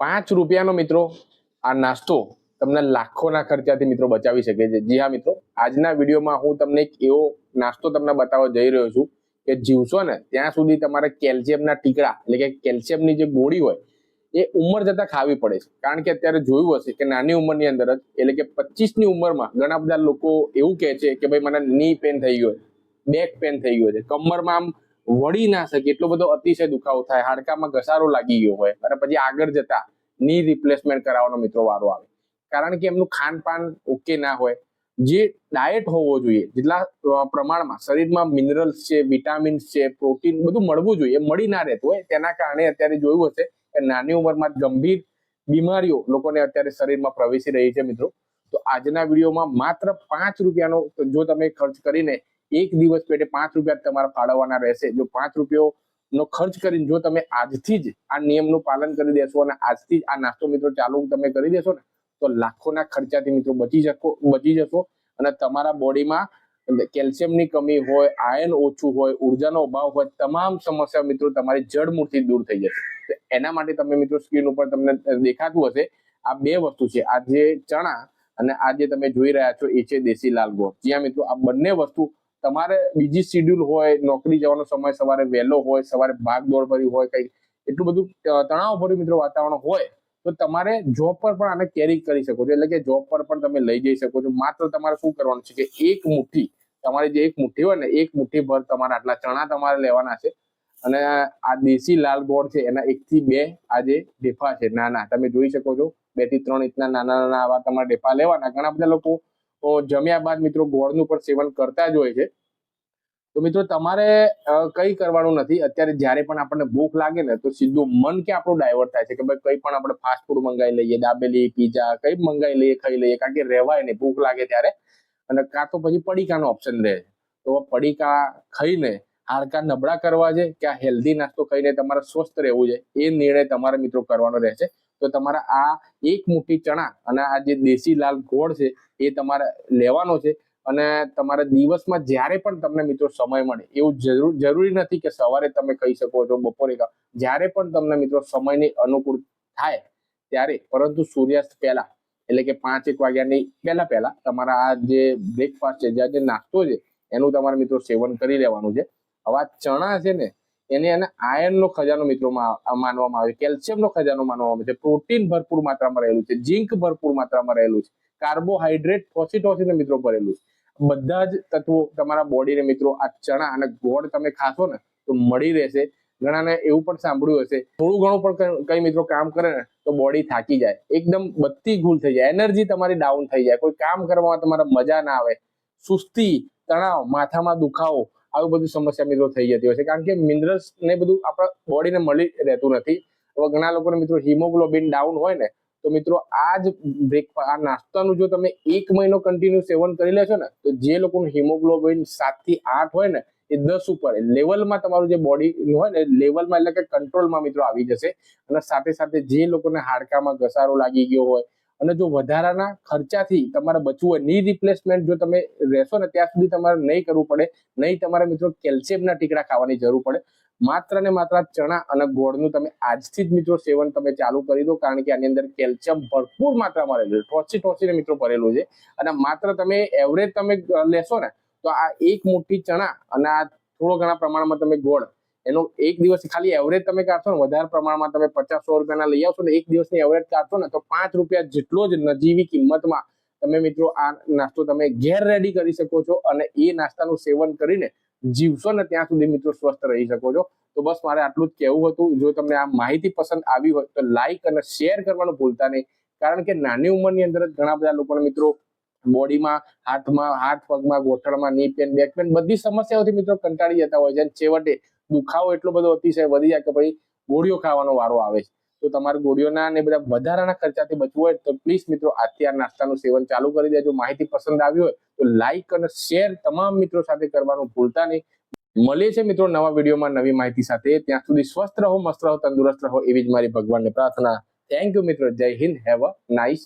પાંચ રૂપિયાનો મિત્રો આ નાસ્તો તમને લાખોના ખર્ચાથી મિત્રો બચાવી શકે છે. જી હા મિત્રો, આજના વિડીયોમાં હું તમને એક એવો નાસ્તો તમને બતાવવા જઈ રહ્યો છું કે જીવશો ને, ત્યાં સુધી તમારે કેલ્શિયમના ટીકડા એટલે કે કેલ્શિયમની જે ગોળી હોય, એ ઉંમર જતા ખાવી પડે છે. કારણ કે અત્યારે જોયું હશે કે નાની ઉંમરની અંદર જ, એટલે કે પચીસની ઉંમરમાં ઘણા બધા લોકો એવું કહે છે કે ભાઈ, મને ની પેન થઈ ગયો બેક પેન થઈ ગયો છે. કમરમાં આમ વળી ના શકે એટલો બધો અતિશય દુખાવો થાય, હાડકામાં ઘસારો લાગી ગયો હોય, અને પછી આગળ જતા ની રિપ્લેસમેન્ટ કરાવવાનો મિત્રો વારો આવે. કારણ કે એમનું ખાનપાન ઓકે ના હોય. જે ડાયટ હોવો જોઈએ, જેટલા પ્રમાણમાં શરીરમાં મિનરલ્સ છે વિટામિન્સ છે પ્રોટીન બધું મળવું જોઈએ મળી ના રહેતું હોય, તેના કારણે અત્યારે જોયું હશે કે નાની ઉંમરમાં ગંભીર બીમારીઓ લોકોને અત્યારે શરીરમાં પ્રવેશી રહી છે મિત્રો. તો આજના વિડીયોમાં માત્ર પાંચ રૂપિયાનો જો તમે ખર્ચ કરીને એક દિવસ પેટે પાંચ રૂપિયા તમારા ફાળવવાના રહેશે. જો પાંચ રૂપિયો ખર્ચ કરીને જો તમે આજથી જ આ નિયમનું પાલન કરી દેશો અને આજથી જ આ નાસ્તો મિત્રો ચાલુ તમે કરી દેશો ને, તો લાખોના ખર્ચાથી મિત્રો બચી શકો, બચી જશો અને તમારા બોડીમાં કેલ્શિયમની કમી હોય, આયન ઓછું હોય, ઉર્જાનો અભાવ હોય, તમામ સમસ્યા મિત્રો તમારી જડમૂળથી દૂર થઈ જશે. એના માટે તમે મિત્રો સ્ક્રીન ઉપર તમને દેખાતું હશે, આ બે વસ્તુ છે. આ જે ચણા અને આ જે તમે જોઈ રહ્યા છો, એ છે દેશી લાલ ગોળ. જ્યાં મિત્રો આ બંને વસ્તુ તમારે બીજી શિડ્યુલ હોય, નોકરી જવાનો સમય સવારે વહેલો હોય, સવારે ભાગ દોડ ભરી હોય, કઈ એટલું બધું તણાવ ભર્યું મિત્રો વાતાવરણ હોય, તો તમારે જોબ પર પણ આને કેરી કરી શકો છો. એટલે કે જોબ પર પણ તમે લઈ જઈ શકો છો. માત્ર તમારે શું કરવાનું છે કે એક મુઠ્ઠી, તમારી જે એક મુઠ્ઠી હોય ને, એક મુઠ્ઠી ભર તમારા આટલા ચણા તમારે લેવાના છે. અને આ દેશી લાલ ગોળ છે, એના એક થી બે આ જે ઢેફા છે, નાના. તમે જોઈ શકો છો, બેથી ત્રણ ઇંચના નાના નાના આવા તમારે ઢેફા લેવાના. ઘણા બધા લોકો જમ્યા બાદ મિત્રો ગોળનું પણ સેવન કરતા જ હોય છે. તો મિત્રો તમારે કંઈ કરવાનું નથી. અત્યારે જ્યારે પણ આપણને ભૂખ લાગે ને, તો સીધું મન કે આપણું ડાયવર્ટ થાય છે કે ભાઈ કંઈ પણ આપણે ફાસ્ટ ફૂડ મંગાવી લઈએ, દાબેલી પીઝા કંઈ મંગાવી લઈએ, ખાઈ લઈએ, કારણ કે રહેવાય નહીં, ભૂખ લાગે ત્યારે. અને કાં તો પછી પડીકાનો ઓપ્શન રહે. તો પડીકા ખાઈને હાડકા નબળા કરવા છે, કે આ હેલ્ધી નાસ્તો ખાઈને તમારે સ્વસ્થ રહેવું છે, એ નિર્ણય તમારે મિત્રો કરવાનો રહેશે. તો તમારા આ એક મુઠ્ઠી ચણા અને આ જે દેશી લાલ ગોળ છે, એ તમારે લેવાનો છે. અને તમારા દિવસમાં જ્યારે પણ તમને મિત્રો સમય મળે, એવું જરૂર, જરૂરી નથી કે સવારે તમે કહી શકો છો બપોરે જ્યારે પણ તમને મિત્રો સમયની અનુકૂળ થાય ત્યારે, પરંતુ સૂર્યાસ્ત પહેલા, એટલે કે પાંચ, એક વાગ્યાની પહેલા પહેલા, તમારા આ જે બ્રેકફાસ્ટ છે, જે નાસ્તો છે, એનું તમારે મિત્રો સેવન કરી લેવાનું છે. હવે ચણા છે ને એને એને આયર્નનો ખજાનો મિત્રો માનવામાં આવે કેલ્શિયમનો ખજાનો માનવામાં આવે છે પ્રોટીન ભરપૂર માત્રામાં રહેલું છે ઝીંક ભરપૂર માત્રામાં રહેલું છે કાર્બોહાઈડ્રેટ ફોસિટોસિન મિત્રો ભરેલું છે. બધા જ તત્વો તમારા બોડીને મિત્રો આ ચણા અને ગોળ તમે ખાશો ને તો મળી રહેશે. ઘણાને એવું પણ સાંભળ્યું હશે. થોડું ઘણું પણ કઈ- મિત્રો કામ કરે ને તો બોડી થાકી જાય. એકદમ બધી ગુલ થઈ જાય. એનર્જી તમારી ડાઉન થઈ જાય. કોઈ કામ કરવામાં તમારે મજા ના આવે. સુસ્તી, તણાવ, માથામાં દુખાવો આવી બધું સમસ્યા મિત્રો થઈ જતી હોય છે. કારણ કે મિનરલ્સ ને બધું આપણા બોડીને મળી રહેતું નથી. હવે ઘણા લોકોને મિત્રો હિમોગ્લોબિન ડાઉન હોય ને, તો મિત્રો આ જ બ્રેકફાસ્ટ આ નાસ્તાનું જો તમે એક મહિનો કન્ટિન્યુ સેવન કરી લેશો ને, તો જે લોકોનું હિમોગ્લોબિન સાતથી આઠ હોય ને, એ દસ ઉપર લેવલમાં તમારું જે બોડી હોય ને લેવલમાં એટલે કે કંટ્રોલમાં મિત્રો આવી જશે. અને સાથે સાથે જે લોકોને હાડકામાં ઘસારો લાગી ગયો હોય અને જો વધારાના ખર્ચાથી તમારે બચવું હોયની રિપ્લેસમેન્ટ જો તમે રહેશો ને ત્યાં સુધી તમારે નહીં કરવું પડે, નહીં તમારે મિત્રો કેલ્શિયમના ટીકડા ખાવાની જરૂર પડે. માત્ર ને માત્ર ચણા અને ગોળનું તમે આજથી જ મિત્રો સેવન તમે ચાલુ કરી દો, કારણ કે આની અંદર કેલ્શિયમ ભરપૂર માત્રામાં રહેલું છે. ટોચી ટોચીને મિત્રો ભરેલું છે. અને માત્ર તમે એવરેજ તમે લેશો ને, તો આ એક મુઠ્ઠી ચણા અને આ થોડો ઘણા પ્રમાણમાં તમે ગોળ એનો એક દિવસ ખાલી એવરેજ તમે કાઢશો ને, વધારે પ્રમાણમાં તમે પચાસ સો રૂપિયાના લઈ આવશો ને, એક દિવસની એવરેજ કાઢશો ને, તો પાંચ રૂપિયા જેટલો જ નજીવી કિંમતમાં તમે મિત્રો આ નાસ્તો તમે ઘેર રેડી કરી શકો છો અને એ નાસ્તાનું સેવન કરીને જીવશો ને ત્યાં સુધી મિત્રો સ્વસ્થ રહી શકો છો. તો બસ મારે આટલું જ કહેવું હતું. જો તમને આ માહિતી પસંદ આવી હોય તો લાઈક અને શેર કરવાનું ભૂલતા નહીં. કારણ કે નાની ઉંમરની અંદર જ ઘણા બધા લોકોને મિત્રો બોડીમાં, હાથમાં, હાથ પગમાં, ગોઠણમાં ની પેન બેક પેન બધી સમસ્યાઓથી મિત્રો કંટાળી જતા હોય છે. છેવટે દુખાવો એટલો બધો અતિશય વધી જાય કે ભાઈ ગોળીઓ ખાવાનો વારો આવે છે. તો તમારે ગોળીઓના ને બધા વધારાના ખર્ચાથી બચવું હોય તો પ્લીઝ મિત્રો આજથી નાસ્તાનું સેવન ચાલુ કરી દેજો. માહિતી પસંદ આવી હોય તો લાઈક અને શેર તમામ મિત્રો સાથે કરવાનું ભૂલતા નહીં. મળીએ છે મિત્રો નવા વિડીયોમાં નવી માહિતી સાથે. ત્યાં સુધી સ્વસ્થ રહો, મસ્ત રહો, તંદુરસ્ત રહો એવી જ મારી ભગવાનની પ્રાર્થના. થેન્ક યુ મિત્રો. જય હિન્દ. Have a nice